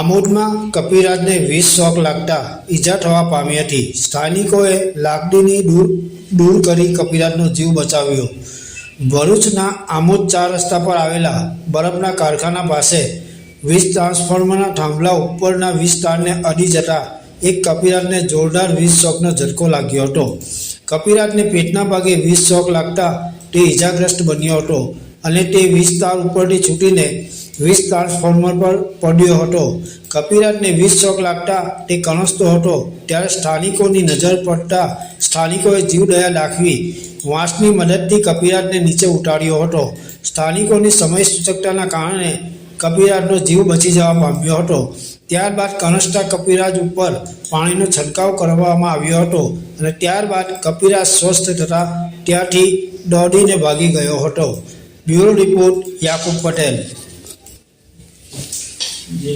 આમોદમાં કપિરાજને વીસ શોક લાગતા ઈજા થવા પામી હતી. સ્થાનિકોએ લાકડીની દૂર દૂર કરી કપિરાજનો જીવ બચાવ્યો. ભરૂચના આમોદ ચાર રસ્તા પર આવેલા બરફના કારખાના પાસે વીજ ટ્રાન્સફોર્મરના થાંભલા ઉપરના વીજ તારને અડી જતા એક કપિરાજને જોરદાર વીજ શોકનો ઝટકો લાગ્યો હતો. કપિરાજને પેટના ભાગે વીજ શોક લાગતા તે ઈજાગ્રસ્ત બન્યો હતો અને તે વીજ તાર ઉપરથી છૂટીને વીજ ટ્રાન્સફોર્મર પર પડ્યો હતો. કપિરાજને વીસ ચોક લાગતા તે કણસતો હતો. ત્યારે સ્થાનિકોની નજર પડતા સ્થાનિકોએ જીવદયા દાખવી વાંસની મદદથી કપિરાજને નીચે ઉતાર્યો હતો. સ્થાનિકોની સમય સૂચકતાના કારણે કપિરાજનો જીવ બચી જવા પામ્યો હતો. ત્યારબાદ કણસતા કપિરાજ ઉપર પાણીનો છંટકાવ કરવામાં આવ્યો હતો અને ત્યારબાદ કપિરાજ સ્વસ્થ થતાં ત્યાંથી દોડીને ભાગી ગયો હતો. Bureau report Yakub Patel. যে